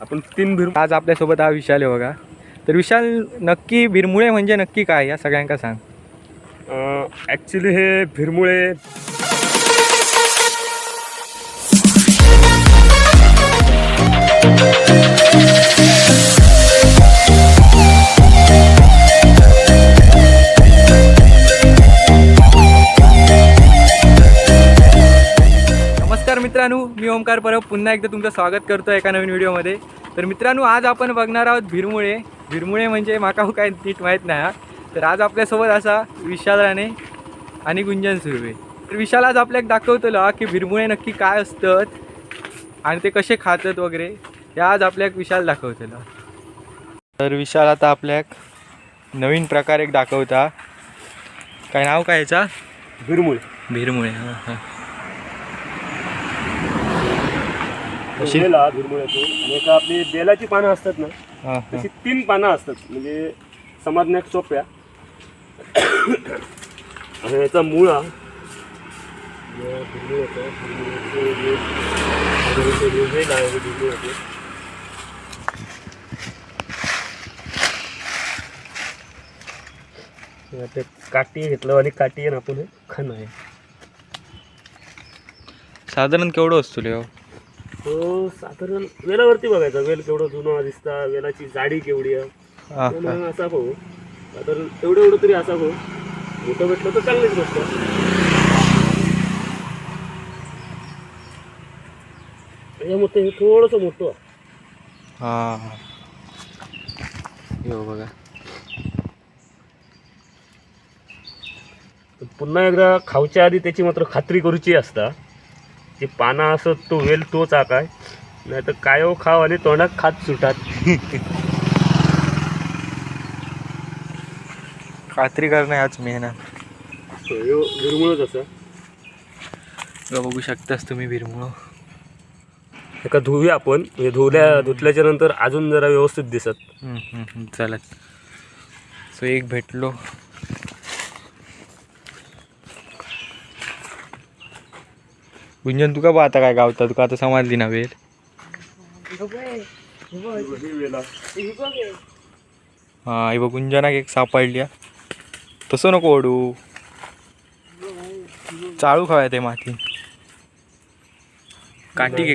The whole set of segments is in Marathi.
आपण तीन भीर आज आपल्यासोबत हा विशाल आहे बघा. तर विशाल नक्की भिरमुळे म्हणजे नक्की काय? या सगळ्यांका सांग. ॲक्च्युली हे भिरमुळे पुन्हा एकदा तुमचं स्वागत करतो एका नवीन व्हिडिओमध्ये. तर मित्रांनो आज आपण बघणार आहोत भिरमुळे. भिरमुळे म्हणजे माका काय नीट माहीत नाही हा. तर आज आपल्यासोबत असा विशाल राणे आणि गुंजन सुर्वे. तर विशाल आज आपल्याक दाखवतलो की भिरमुळे नक्की काय असतात आणि ते कसे खातात वगैरे हे आज आपल्याक विशाल दाखवतलो. तर विशाल आता आपल्याक नवीन प्रकार एक दाखवता. काय नाव काय याचा? भिरमुळे. भिरमुळे हां हां. बेला भिरमुळ्यातून आणि एका आपली बेलाची पानं असतात ना हां हां. तशी तीन पानं असतात. म्हणजे समजण्यात सोप्या. आणि याचा मुळा हे. हे ते काठी घेतलं आणि काठी आपण हे खाणं आहे. साधारण केवढं असतो हो तो साधारण वेलावरती बघायचा. वेल केवढं जुनं दिसता वेलाची जाडी केवढी आहे. असा भाऊ. साधारण एवढं एवढं तरी असा भाऊ. मोठं भेटलं तर चांगलीच गोष्ट त्याच्यामध्ये हे थोडंसं मोठं. हां. हो बघा. पुन्हा एकदा खाऊच्या आधी त्याची मात्र खात्री करूची असता. जे पानं असत तो वेल तोच हा काय नाही तर कायो खाव आणि तोंडात खात सुटात. खात्री करणे हाच मेहनत विरमुळच असं. बघा, बघू शकताच तुम्ही भिरमुळ एका धुऊया आपण. म्हणजे धुवल्या धुतल्याच्या नंतर अजून जरा व्यवस्थित दिसत. चालत सो एक भेटलो. गुंजन तुका बा आता काय गावता? तुका आता समजली ना वेळ हा हे बघ गुंजनाक एक सापडली हा. तसं नको ओढू. चाळू खाव्या ते माती. काठी घे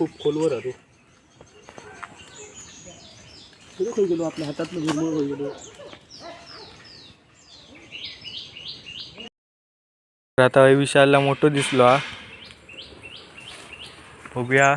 खूप खोलवर आहे तो. कुठे खाई गेलो? आपल्या हातातलं विरमळ खाई गेलो. आता विशालला मोठो दिसलो हा. बघूया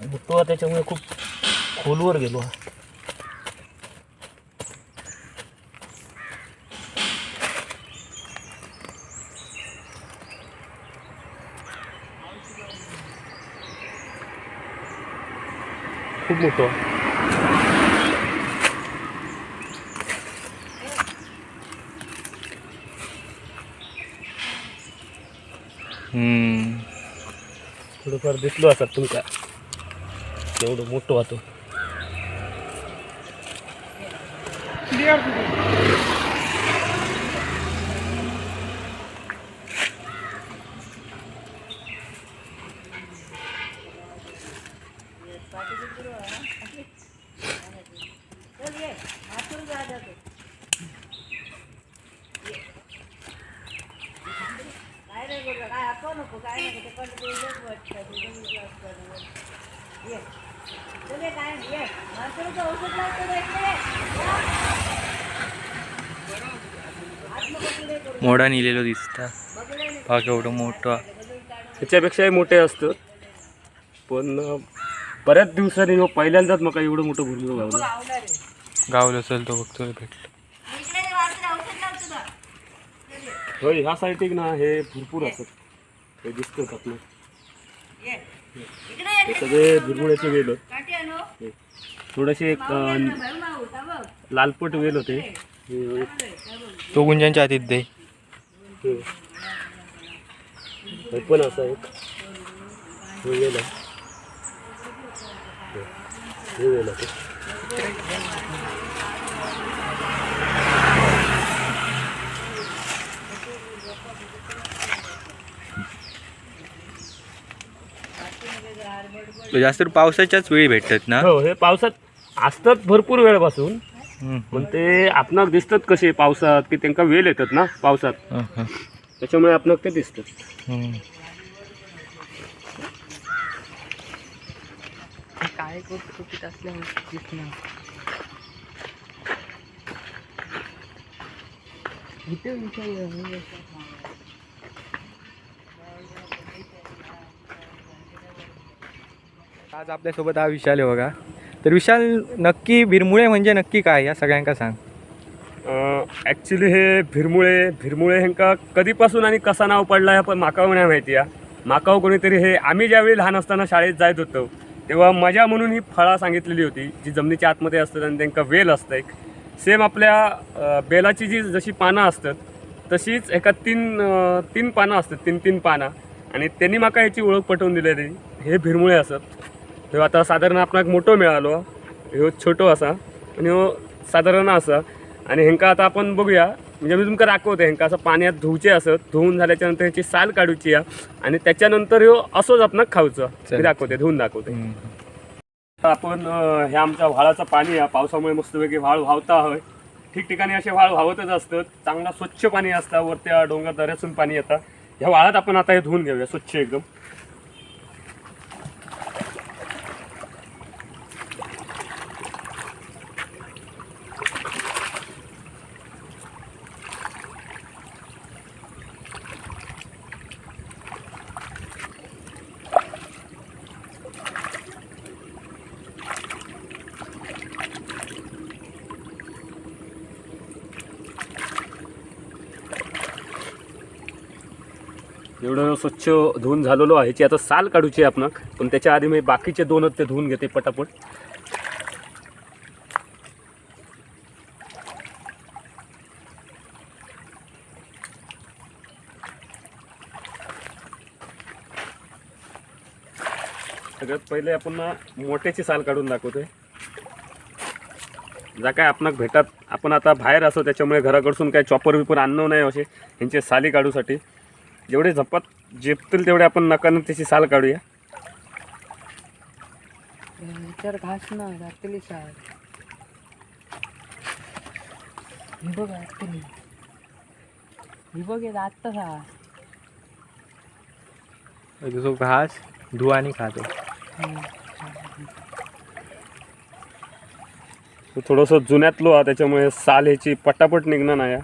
मोठं आहे त्याच्यामुळे खूप खोलवर गेलो हा. खूप मोठं. थोडंफार दिसलो असतात तुमका एवढं मोठं वाहतो मोडा निलेलो दिसता. हा केवढं मोठं. त्याच्यापेक्षाही मोठे असतं. पण बऱ्याच दिवसांनी ह्यो पहिल्यांदाच मका एवढं मोठं भुरमुळ गावलं. गावलं असेल तो बघतोय भेटलं. होय ह्या साईड ना हे भरपूर असत हे दिसतं आपलं. हे सगळे भुरमुळ्याचे वेल. होत थोडेसे एक अं, लालपट वेल होते हे- तो गुंजांच्या हातीत दे. हे पण असा एक हे वेल आहे. हे वेल आहे तो जास्त पावसाच्याच वेळी भेटतात ना? हो हे पावसात असतात भरपूर वेळपासून. हम्म. पण ते आपणाक दिसतात कसे पावसात की त्यांना वेल येतात ना पावसात. हं, हं. त्याच्यामुळे आपणाक ते दिसतात. असल्यामुळे इथे आज आपल्यासोबत हा विशाल आहे बघा. तर विशाल नक्की भिरमुळे म्हणजे नक्की काय? या सगळ्यांका सांग. ॲक्च्युली हे भिरमुळे भिरमुळे ह्यांका कधीपासून आणि कसा नाव पडला आहे पण माकाव नाही माहिती या माकाव कोणीतरी हे आम्ही ज्यावेळी लहान असताना शाळेत जायत होतो तेव्हा मजा म्हणून ही फळा सांगितलेली होती जी जमिनीच्या आतमध्ये असतात आणि त्यांका वेल असतं एक. सेम आपल्या बेलाची जी जशी पानं असतात तशीच एका तीन तीन पानं असतात तीन तीन पानं. आणि त्यांनी माका ह्याची ओळख पटवून दिलेली. हे भिरमुळे असत. ह्यो आता साधारण आपणाक मोठो मिळालो. ह्यो छोटो असा आणि ह्यो साधारण असा आणि हेंका आता आपण बघूया. म्हणजे मी तुमका दाखवते हेंका असं पाण्यात धुवचे असत. धुवून झाल्याच्यानंतर ह्याची साल काढूची या आणि त्याच्यानंतर ह्यो असोच आपणाक खाऊचं. मी. दाखवते धुवून दाखवते. आपण ह्या आमच्या व्हाळाचं पाणी आहे. पावसामुळे मस्तपैकी व्हाळ वाहता होय. ठिकठिकाणी असे व्हाळ वाहतच असतात. चांगला स्वच्छ पाणी असतं. वरत्या डोंगर दऱ्यातून पाणी येतं. ह्या व्हाळात आपण आता हे धुवून घेऊया स्वच्छ एकदम. एवढं स्वच्छ धुवून झालेलो आहे ह्याची आता साल काढूची आहे आपण. पण त्याच्या आधी मी बाकीचे दोनच ते धुवून घेते पटापट. सगळ्यात पहिले आपण मोठ्याची साल काढून दाखवतोय. जा काय आपणाक भेटतात आपण आता बाहेर असो त्याच्यामुळे घराकडसून काय चॉपर बिपर आणणं नाही असे. यांचे साली काढूसाठी. जेवढे झपात झेपतील तेवढे आपण नकानं त्याची साल काढूया. तर घास ना ही बघ ही बघ हे आत्ता सा घास धुवा आणि खातो तो थोडंसं जुन्यातलो हा त्याच्यामुळे साल ह्याची पटापट निघणार नाही.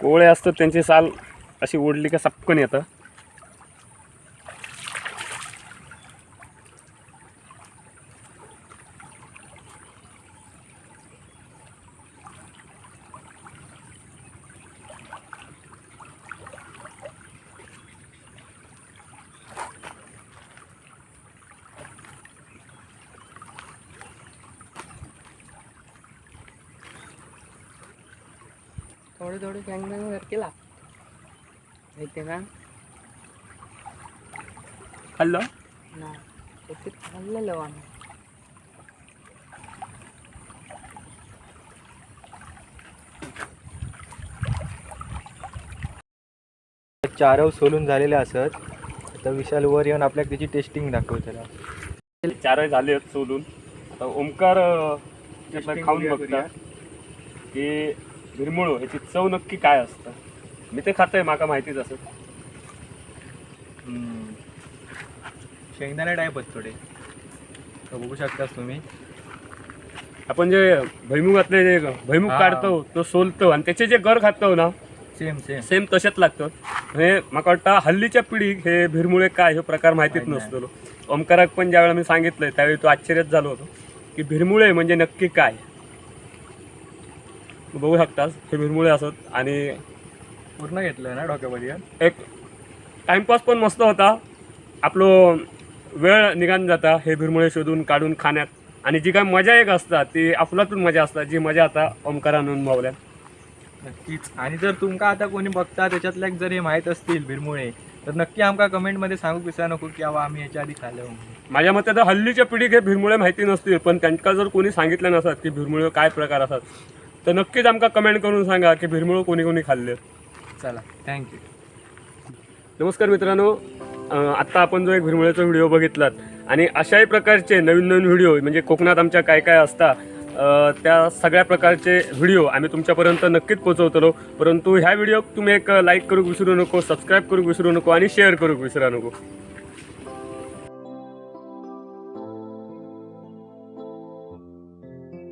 कोवळे असतात त्यांची साल अशी ओढली का सपकन येतं. थोडे थोडे कॅंग केला. माहिती का? हल्लो ना ते खाल्लेलं आम्ही चारव सोलून झालेले असत आता विशाल वर येऊन आपल्याला त्याची टेस्टिंग दाखव त्याला. चारही झाले आहेत सोलून. आता ओमकार अं, त्यातलं Testing खाऊन बघता की भिरमुळो ह्याची चव नक्की काय असतं? मी ते खातोय माका माहितीच असत हम्म. शेंगदाणे टाईप आहेत थोडे. तर बघू शकतास तुम्ही. आपण जे भैमुगातले जे भैमुग हा. काढतो तो सोलतो आणि त्याचे जे गर खातो ना सेम सेम. सेम तसेच लागतं. हे मला वाटतं हल्लीच्या पिढीक हे भिरमुळे काय हे प्रकार माहितीच माहीत नसतो. ओमकाराक पण ज्यावेळेला मी सांगितलंय त्यावेळी तो आश्चर्यच झालो होतो. की भिरमुळे म्हणजे नक्की काय? बघू शकतास हे भिरमुळे असत आणि पूर्ण घेतलं ना डोक्यामध्ये एक टाइमपास पण मस्त होता. आपलं वेळ निघान जाता हे भिरमुळे शोधून काढून खाण्यात. आणि जी काय मजा एक असता ती अफलातून मजा असतात जी मजा आता ओमकारानं अनुभवल्या. नक्कीच. आणि जर तुमका आता कोणी बघता त्याच्यातल्या जर हे माहीत असतील भिरमुळे तर नक्की आमका कमेंटमध्ये सांगू विसरा नको की अवा आम्ही याच्या आधी खाल्लं. माझ्या मते तर हल्लीच्या पिढीक हे भिरमुळे माहिती नसतील पण त्यांना जर कोणी सांगितलं नसत की भिरमुळे काय प्रकार असतात तर नक्कीच आमका कमेंट करून सांगा की भिरमुळे कोणी कोणी खाल्ले. चला. थँक्यू नमस्कार मित्रांनो. आत्ता आपण जो एक भिरमळ्याचा व्हिडिओ बघितलात आणि अशाही प्रकारचे नवीन नवीन व्हिडिओ म्हणजे कोकणात आमच्या काय काय असतात त्या सगळ्या प्रकारचे व्हिडिओ आम्ही तुमच्यापर्यंत नक्कीच पोहोचवतो परंतु ह्या व्हिडिओ तुम्ही एक लाईक करू विसरू नको सबस्क्राईब करू विसरू नको आणि शेअर करू विसरू नको.